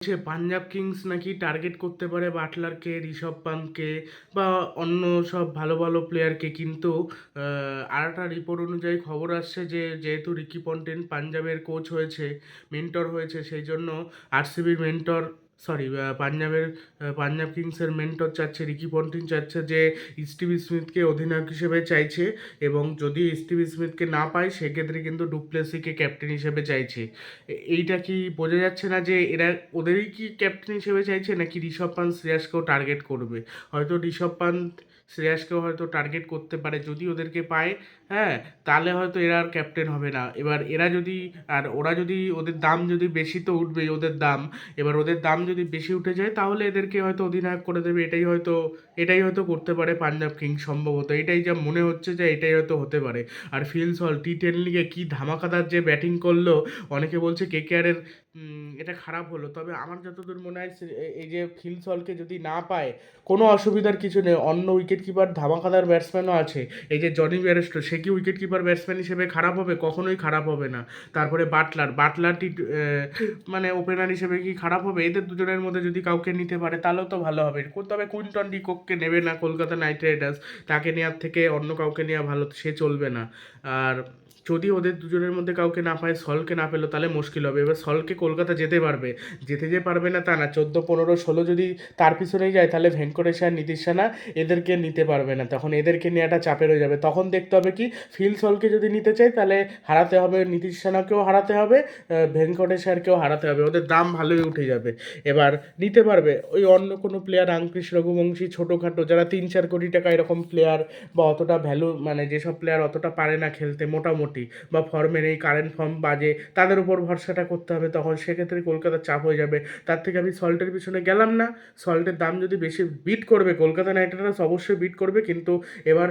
হচ্ছে পাঞ্জাব কিংস নাকি টার্গেট করতে পারে বাটলারকে, ঋষভ পান্তকে বা অন্য সব ভালো ভালো প্লেয়ারকে। কিন্তু আর একটা রিপোর্ট অনুযায়ী খবর আসছে যে, যেহেতু রিকি পন্টেন পাঞ্জাবের কোচ হয়েছে মেন্টর হয়েছে, সেই জন্য আরসিবির মেন্টর সরি পাঞ্জাবের পাঞ্জাব কিংসের মেন্টর চাচ্ছে, রিকি পন্টিং চাচ্ছে যে স্টিভি স্মিথকে অধিনায়ক হিসেবে চাইছে এবং যদি স্টিভি স্মিথকে না পায়, সেক্ষেত্রে কিন্তু ডুপ্লেসিকে ক্যাপ্টেন হিসেবে চাইছে। এইটা কি বোঝা যাচ্ছে না যে এরা, ওদেরই কি ক্যাপ্টেন হিসেবে চাইছে নাকি ঋষভ পান্ত শ্রেয়াসকেও টার্গেট করবে? হয়তো ঋষভ পান্ত শ্রেয়াসকেও হয়তো টার্গেট করতে পারে, যদি ওদেরকে পায় হ্যাঁ তাহলে হয়তো এরা আর ক্যাপ্টেন হবে না। এবার এরা যদি, আর ওরা যদি ওদের দাম যদি বেশি তো উঠবেই ওদের দাম। এবার ওদের দাম যদি বেশি উঠে যায়, তাহলে এদেরকে হয়তো অধিনায়ক করে দেবে। এটাই হয়তো এটাই হয়তো করতে পারে পাঞ্জাব কিংস সম্ভবত। এটাই যা মনে হচ্ছে যে এটাই হয়তো হতে পারে। আর ফিল সল টি টেন লিগে কী ধামাকাদার যে ব্যাটিং করল, অনেকে বলছে কে কেআরের এটা খারাপ হলো। তবে আমার যতদূর মনে হয় এই যে ফিল সলকে যদি না পায়, কোনো অসুবিধার কিছু নেই। অন্য উইকেট কিপার ধামাকাদার ব্যাটসম্যানও আছে। এই যে জনি ব্যারেস্টো সে কি উইকেট কিপার ব্যাটসম্যান হিসেবে খারাপ হবে? কখনোই খারাপ হবে না। তারপরে বাটলার বাটলার টি মানে ওপেনার হিসেবে কি খারাপ হবে? এদের দুজনের মধ্যে যদি কাউকে নিতে পারে, তাহলেও তো ভালো হবে। তবে কুইন্টন ডিকোককে নেবে না কলকাতা নাইট রাইডার্স তাকে নেওয়ার থেকে অন্য কাউকে নেওয়া ভালো, সে চলবে না। আর যদি ওদের দুজনের মধ্যে কাউকে না পায়, সলকে না পেল, তাহলে মুশকিল হবে। এবার সলকে কলকাতা যেতে পারবে। যেতে যে পারবে না তা না। চোদ্দ, পনেরো, ষোলো যদি তার পিছনেই যায়, তাহলে ভেঙ্কটেশ আর নীতিশ এদেরকে নিতে পারবে না। তখন এদেরকে নেওয়াটা চাপের হয়ে যাবে। তখন দেখতে হবে কি, ফিল সলকে যদি নিতে চাই তাহলে হারাতে হবে, নীতিশ রানাকেও হারাতে হবে ভেঙ্কটেশ আরকেও হারাতে হবে। ওদের দাম ভালোই উঠে যাবে। এবার নিতে পারবে। ওই অন্য কোনো প্লেয়ার রামকৃষ্ণ রঘুবংশী, ছোটোখাটো, যারা তিন, চার কোটি টাকা এরকম প্লেয়ার বা অতটা ভ্যালু মানে যেসব প্লেয়ার অতটা পারে না খেলতে, মোটামুটি। বা ফর্মের এই কারেন্ট ফর্ম বাজে, তাদের উপর ভরসাটা করতে হবে, তখন সেক্ষেত্রে কলকাতার চাপ হয়ে যাবে। তার থেকে আমি সল্টের পিছনে গেলাম না। সল্টের দাম যদি বেশি বিট করবে, কলকাতা নাইট রাইডার্স অবশ্যই বিট করবে, কিন্তু এবার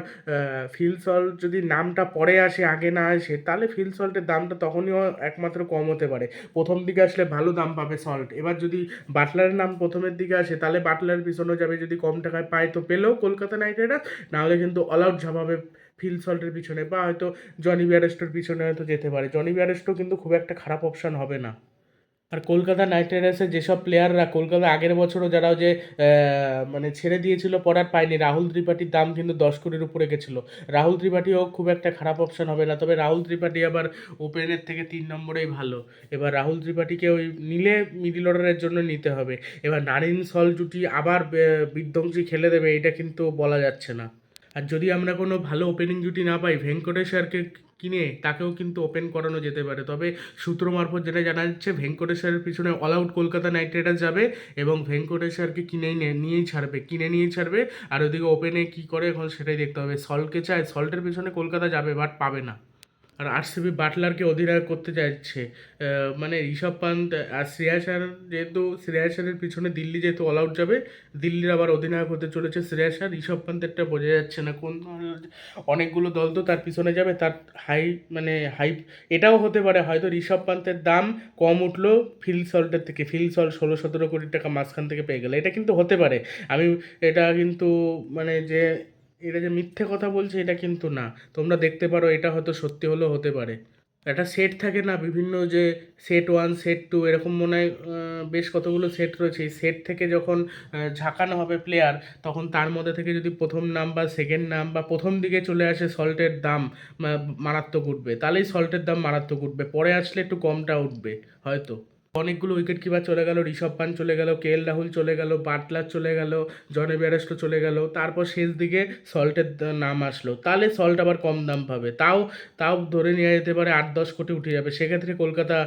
ফিল সল্ট যদি নামটা পরে আসে, আগে না আসে, তাহলে ফিল সল্টের দামটা তখনই একমাত্র কম হতে পারে। প্রথম দিকে আসলে ভালো দাম পাবে সল্ট এবার যদি বাটলারের নাম প্রথমের দিকে আসে, তাহলে বাটলারের পিছনেও যাবে যদি কম টাকায় পায় তো পেলেও কলকাতা নাইট রাইডার্স নাহলে কিন্তু অল আউট ঝামাবে ফিল সল্টের পিছনে বা হয়তো জনি বিয়ারেস্টোর পিছনে হয়তো যেতে পারে। জনি বিয়ারেস্টো কিন্তু খুব একটা খারাপ অপশান হবে না। আর কলকাতা নাইট রাইডার্সের যেসব প্লেয়াররা কলকাতা আগের বছরও যারা যে মানে ছেড়ে দিয়েছিল পড়ার পায়নি। রাহুল ত্রিপাঠীর দাম কিন্তু দশ কোটির উপরে গেছিল। রাহুল ত্রিপাঠীও খুব একটা খারাপ অপশান হবে না। তবে রাহুল ত্রিপাঠী আবার ওপেনের থেকে তিন নম্বরেই ভালো। এবার রাহুল ত্রিপাঠীকে ওই নিলে মিডিল অর্ডারের জন্য নিতে হবে। এবার নারিন সল জুটি আবার বিধ্বংসী খেলে দেবে, এটা কিন্তু বলা যাচ্ছে না। আর যদি আমরা কোনো ভালো ওপেনিং জুটি না পাই ভেঙ্কটেশ্বরকে কিনে তাকেও কিন্তু ওপেন করানো যেতে পারে। তবে সূত্র মারফত যেটা জানা যাচ্ছে ভেঙ্কটেশ্বরের পিছনে all out Kolkata Knight Riders যাবে এবং ভেঙ্কটেশ্বরকে কিনেই নিয়েই ছাড়বে, কিনে নিয়ে ছাড়বে। আর ওদিকে ওপেনে কী করে এখন সেটাই দেখতে হবে। সল্টকে চায় সল্টের পিছনে কলকাতা যাবে বাট পাবে না। আর আরসিবি বাটলারকে অধিনায়ক করতে চাইছে মানে ঋষভ পান্ত আর শ্রেয়াসার যেহেতু শ্রেয়াসারের পিছনে দিল্লি যেহেতু অল আউট যাবে, দিল্লির আবার অধিনায়ক হতে চলেছে শ্রেয়াসার ঋষভ পান্তেরটা বোঝা যাচ্ছে না কোন অনেকগুলো দল তো তার পিছনে যাবে, তার হাই মানে হাইপ এটাও হতে পারে। হয়তো ঋষভ পান্তের দাম কম উঠল ফিল সল্টের থেকে ফিল সল্ট ষোলো সতেরো কোটি টাকা মাঝখান থেকে পেয়ে গেলে। এটা কিন্তু হতে পারে। আমি, এটা কিন্তু মানে যে এটা যে মিথ্যে কথা বলছে, এটা কিন্তু না। তোমরা দেখতে পারো, এটা হয়তো সত্যি হলেও হতে পারে। একটা সেট থাকে না, বিভিন্ন যে সেট ওয়ান সেট টু এরকম মনে হয় বেশ কতগুলো সেট রয়েছে। এই সেট থেকে যখন ঝাঁকানো হবে প্লেয়ার তখন তার মধ্যে থেকে যদি প্রথম নাম বা সেকেন্ড নাম বা প্রথম দিকে চলে আসে সল্টের দাম মারাত্মক উঠবে। তাহলেই সল্টের দাম মারাত্মক উঠবে। পরে আসলে একটু কমটা উঠবে, হয়তো। অনেকগুলো উইকেট কিপার চলে গেল, ঋষভ পান চলে গেল, কে এল রাহুল চলে গেল, বাটলার চলে গেল জনে ব্যারেস্টো চলে গেল, তারপর শেষ দিকে সল্টের নাম আসলো। তাহলে সল্ট আবার কম দাম পাবে, তাও তাও ধরে নেওয়া যেতে পারে আট দশ কোটি উঠে যাবে। সেক্ষেত্রে কলকাতা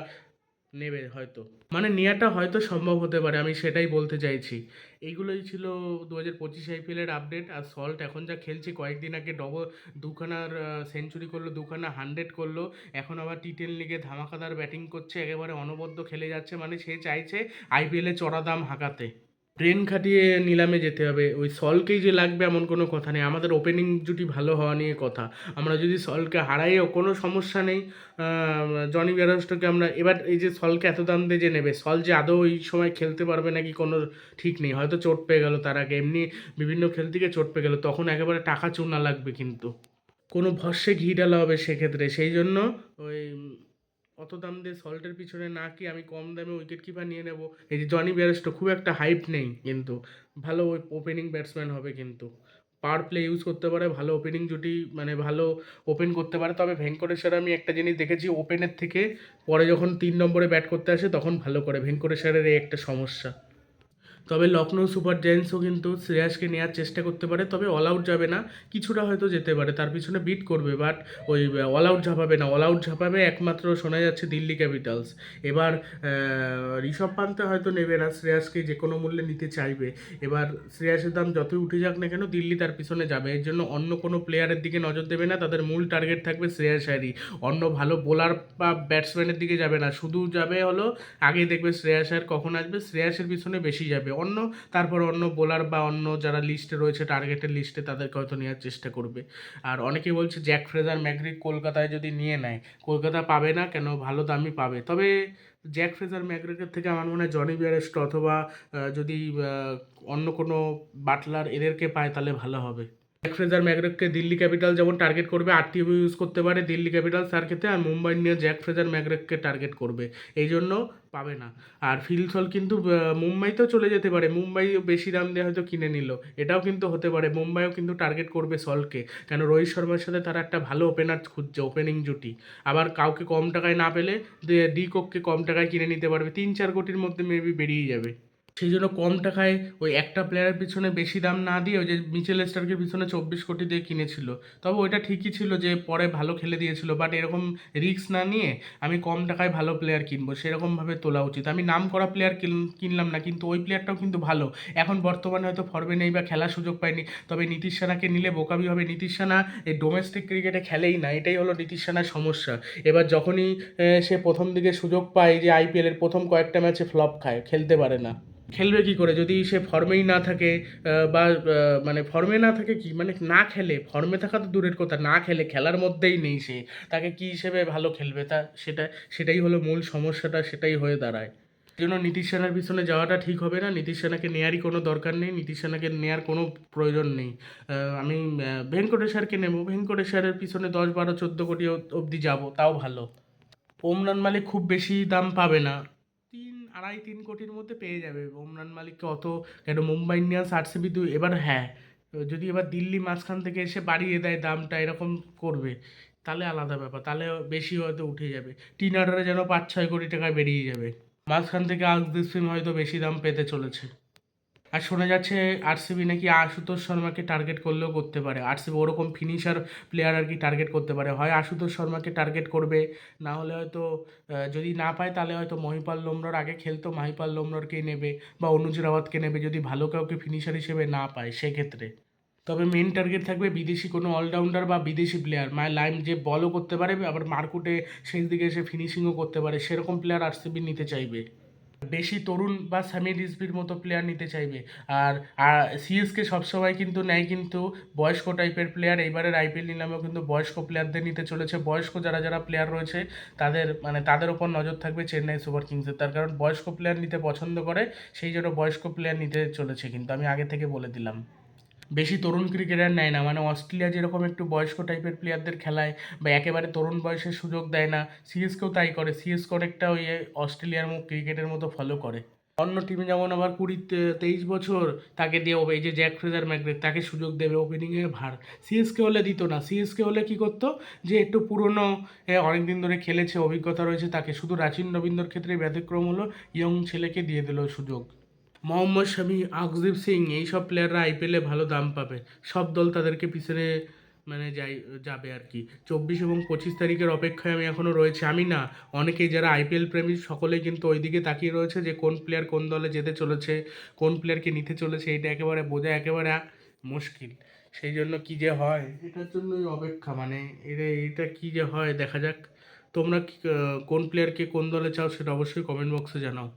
নেবে হয়তো। মানে নেওয়াটা হয়তো সম্ভব হতে পারে, আমি সেটাই বলতে চাইছি। এইগুলোই ছিল দু হাজার পঁচিশ আইপিএলের আপডেট আর সল্ট এখন যা খেলছে, কয়েকদিন আগে ডবল দুখানার সেঞ্চুরি করল, দুখানা হান্ড্রেড করল। এখন আবার টি টেন লিগে ধামাকাদার ব্যাটিং করছে, একেবারে অনবদ্য খেলে যাচ্ছে। মানে সে চাইছে আইপিএলে চড়া দাম হাঁকাতে। ব্রেন খাটিয়ে নিলামে যেতে হবে। ওই সলকেই যে লাগবে এমন কোনো কথা নেই। আমাদের ওপেনিং জুটি ভালো হওয়া নিয়ে কথা। আমরা যদি সলকে হারাইও, কোনো সমস্যা নেই। জনি ব্যারস্টকে আমরা এবার এই যে সলকে এত দাম দিয়ে যে নেবে, সল যে আদৌ ওই সময় খেলতে পারবে নাকি কোনো ঠিক নেই। হয়তো চোট পেয়ে গেল তার আগে। এমনি বিভিন্ন খেল থেকে চোট পেয়ে গেল। তখন একেবারে টাকা চুনা লাগবে কিন্তু। কোনো ভরসে ঘি ডালা হবে সেক্ষেত্রে। সেই জন্য ওই অত দাম দিয়ে সল্টের পিছনে না কি আমি কম দামে উইকেট কিপার নিয়ে নেব? এই যে জনি ব্যারেস্টো খুব একটা হাইপ নেই কিন্তু। ভালো ওপেনিং ব্যাটসম্যান হবে কিন্তু। পার প্লে ইউজ করতে পারে, ভালো ওপেনিং জুটি মানে ভালো ওপেন করতে পারে। তবে ভেঙ্কটেশ্বর আমি একটা জিনিস দেখেছি ওপেনের থেকে পরে যখন তিন নম্বরে ব্যাট করতে আসে, তখন ভালো করে ভেঙ্কটেশ্বরের এই একটা সমস্যা। তবে লখনৌ সুপার জায়েন্টসও কিন্তু শ্রেয়াসকে নেওয়ার চেষ্টা করতে পারে, তবে অল আউট যাবে না, কিছুটা হয়তো যেতে পারে, তার পিছনে বিট করবে বাট ওই অল আউট ঝাঁপাবে না অল আউট ঝাঁপাবে একমাত্র শোনা যাচ্ছে দিল্লি ক্যাপিটালস এবার ঋষভ পান্তে হয়তো নেবে না, শ্রেয়াসকে যে কোনো মূল্যে নিতে চাইবে। এবার শ্রেয়াসের দাম যতই উঠে যাক না কেন, দিল্লি তার পিছনে যাবে। এর জন্য অন্য কোনো প্লেয়ারের দিকে নজর দেবে না, তাদের মূল টার্গেট থাকবে শ্রেয়াস আয়ারই অন্য ভালো বোলার বা ব্যাটসম্যানের দিকে যাবে না, শুধু যাবে হলো, আগে দেখবে শ্রেয়াস আর কখন আসবে, শ্রেয়াসের পিছনে বেশি যাবে। অন্য, তারপর অন্য বোলার বা অন্য যারা লিস্টে রয়েছে টার্গেটের লিস্টে তাদেরকে হয়তো নেওয়ার চেষ্টা করবে। আর অনেকে বলছে জ্যাক ফ্রেজার ম্যাগ্রিক কলকাতায় যদি নিয়ে নেয়, কলকাতা পাবে না কেন? ভালো দামই পাবে। তবে জ্যাক ফ্রেজার ম্যাগ্রিকের থেকে আমার মনে হয় জনি বিয়ারেস্ট অথবা যদি অন্য কোনো বাটলার এদেরকে পায় তাহলে ভালো হবে। ফ্রেজার ম্যাগ্রেককে দিল্লি ক্যাপিটাল যেমন টার্গেট করবে আরটিবি ইউজ করতে পারে দিল্লি ক্যাপিটাল তার ক্ষেত্রে, আর মুম্বাই নিয়ে জ্যাক ফ্রেজার ম্যাগ্রেককে টার্গেট করবে। এই জন্য পাবে না। আর ফিলসল কিন্তু মুম্বাইতেও চলে যেতে পারে। মুম্বাই বেশি দাম দিয়ে হয়তো কিনে নিল। এটাও কিন্তু হতে পারে। মুম্বাইও কিন্তু টার্গেট করবে সলকে কেন রোহিত শর্মার সাথে তারা একটা ভালো ওপেনার খুঁজছে ওপেনিং জুটি। আবার কাউকে কম টাকায় না পেলে ডি কোককে কম টাকায় কিনে নিতে পারবে। তিন চার কোটির মধ্যে মেবি বেরিয়ে যাবে। সেই জন্য কম টাকায় ওই একটা প্লেয়ারের পিছনে বেশি দাম না দিয়ে ওই যে মিচেল স্টারকে পিছনে চব্বিশ কোটি দিয়ে কিনেছিল। তবে ওইটা ঠিকই ছিল যে পরে ভালো খেলে দিয়েছিল বাট এরকম রিস্ক না নিয়ে আমি কম টাকায় ভালো প্লেয়ার কিনবো, সেরকমভাবে তোলা উচিত। আমি নাম করা প্লেয়ার কিনলাম না, কিন্তু ওই প্লেয়ারটাও কিন্তু ভালো। এখন বর্তমানে হয়তো ফর্মে নেই বা খেলার সুযোগ পায়নি, তবে নীতিশ সেনাকে নিলে বোকাবি হবে। নীতিশ সেনা এই ডোমেস্টিক ক্রিকেটে খেলেই না, এটাই হলো নীতিশ সেনার সমস্যা। এবার যখনই সে প্রথম দিকে সুযোগ পায় যে আইপিএলের প্রথম কয়েকটা ম্যাচে ফ্লপ খায়, খেলতে পারে না। খেলবে কি করে? যদি সে ফর্মেই না থাকে বা মানে ফর্মে না থাকে কি? মানে না খেলে ফর্মে থাকা তো দূরের কথা, না খেলে খেলার মধ্যেই নেই সে। তাকে কি হিসেবে ভালো খেলবে? তা সেটা, সেটাই হলো মূল সমস্যাটা, সেটাই হয়ে দাঁড়ায়। জন্য নীতিশ সেনার পিছনে যাওয়াটা ঠিক হবে না। নীতিশ সেনাকে নেয়ারই কোনো দরকার নেই। নীতিশ সেনাকে নেয়ার কোনো প্রয়োজন নেই। আমি ভেঙ্কটেশ্বরকে নেব। ভেঙ্কটেশ্বরের পিছনে দশ, বারো, চোদ্দ কোটি অবধি যাব, তাও ভালো। ওমরান মালিক খুব বেশি দাম পাবে না। আড়াই তিন কোটির মধ্যে পেয়ে যাবে। ওমরান মালিককে অত কেন মুম্বাই ইন্ডিয়ান্স আরসিবি দুই এবার হ্যাঁ যদি এবার দিল্লি মাঝখান থেকে এসে বাড়িয়ে দেয় দামটা এরকম করবে, তাহলে আলাদা ব্যাপার। তাহলে বেশি হয়তো উঠে যাবে। টিন আটারে যেন পাঁচ ছয় কোটি টাকায় বেরিয়ে যাবে। মাঝখান থেকে সিং হয়তো বেশি দাম পেতে চলেছে। আর শোনা যাচ্ছে আরসিবি নাকি আশুতোষ শর্মাকে টার্গেট করলেও করতে পারে। আরসিবি ওরকম ফিনিশার প্লেয়ার আর কি টার্গেট করতে পারে। হয় আশুতোষ শর্মাকে টার্গেট করবে, না হলে হয়তো যদি না পায় তাহলে হয়তো মহিপাল লোমরার আগে খেলতো, মহিপাল লোমরারকেই নেবে বা অনুজ রাওয়াতকে নেবে যদি ভালো কাউকে ফিনিশার হিসেবে না পায় সেক্ষেত্রে। তবে মেন টার্গেট থাকবে বিদেশি কোনো অলরাউন্ডার বা বিদেশি প্লেয়ার মানে লাইন যে বলও করতে পারে, আবার মার্কুটে শেষ দিকে এসে ফিনিশিংও করতে পারে। সেরকম প্লেয়ার আরসিবি নিতে চাইবে। বেশি তরুণ বা স্যামি রিজভির মতো প্লেয়ার নিতে চাইবে। আর সিএসকে সবসময় কিন্তু নেয় কিন্তু বয়স্ক টাইপের প্লেয়ার এইবারের আইপিএল নিলামেও কিন্তু বয়স্ক প্লেয়ারদের নিতে চলেছে। বয়স্ক যারা যারা প্লেয়ার রয়েছে, তাদের মানে তাদের ওপর নজর থাকবে চেন্নাই সুপার কিংসের তার কারণ বয়স্ক প্লেয়ার নিতে পছন্দ করে, সেই জন্য বয়স্ক প্লেয়ার নিতে চলেছে কিন্তু। আমি আগে থেকে বলে দিলাম। বেশি তরুণ ক্রিকেটার নেয় না। মানে অস্ট্রেলিয়া যেরকম একটু বয়স্ক টাইপের প্লেয়ারদের খেলায় বা একেবারে তরুণ বয়সে সুযোগ দেয় না সিএসকেও তাই করে। সিএসকে অনেকটা ওই অস্ট্রেলিয়ার ক্রিকেটের মতো ফলো করে। অন্য টিমে যেমন আবার কুড়ি তেইশ বছর তাকে দিয়ে এই যে জ্যাক ফ্রেজার ম্যাগ্রেট তাকে সুযোগ দেবে ওপেনিংয়ে ভার। সিএসকে হলে দিত না। সিএসকে হলে কি করতো? যে একটু পুরনো অনেক দিন ধরে খেলেছে, অভিজ্ঞতা রয়েছে তাকে। শুধু রাচিন রবীন্দ্রর ক্ষেত্রে ব্যতিক্রম হলো ইয়ং ছেলেকে দিয়ে দিল সুযোগ। মোহাম্মদ শামি আকদীপ সিং, এইসব প্লেয়াররা আইপিএলে ভালো দাম পাবে। সব দল তাদেরকে পিছনে মানে যাই, যাবে আর কি। চব্বিশ এবং পঁচিশ তারিখের অপেক্ষায় আমি এখনও রয়েছে। আমি না, অনেকেই যারা আইপিএল প্রেমী, সকলেই কিন্তু ওই দিকে তাকিয়ে রয়েছে যে কোন প্লেয়ার কোন দলে যেতে চলেছে, কোন প্লেয়ারকে নিতে চলেছে, এটা একেবারে বোঝা একেবারে মুশকিল। সেই জন্য কি যে হয়, এটার জন্যই অপেক্ষা। মানে এটা এটা কি যে হয়, দেখা যাক। তোমরা কোন প্লেয়ারকে কোন দলে চাও, সেটা অবশ্যই কমেন্ট বক্সে জানাও।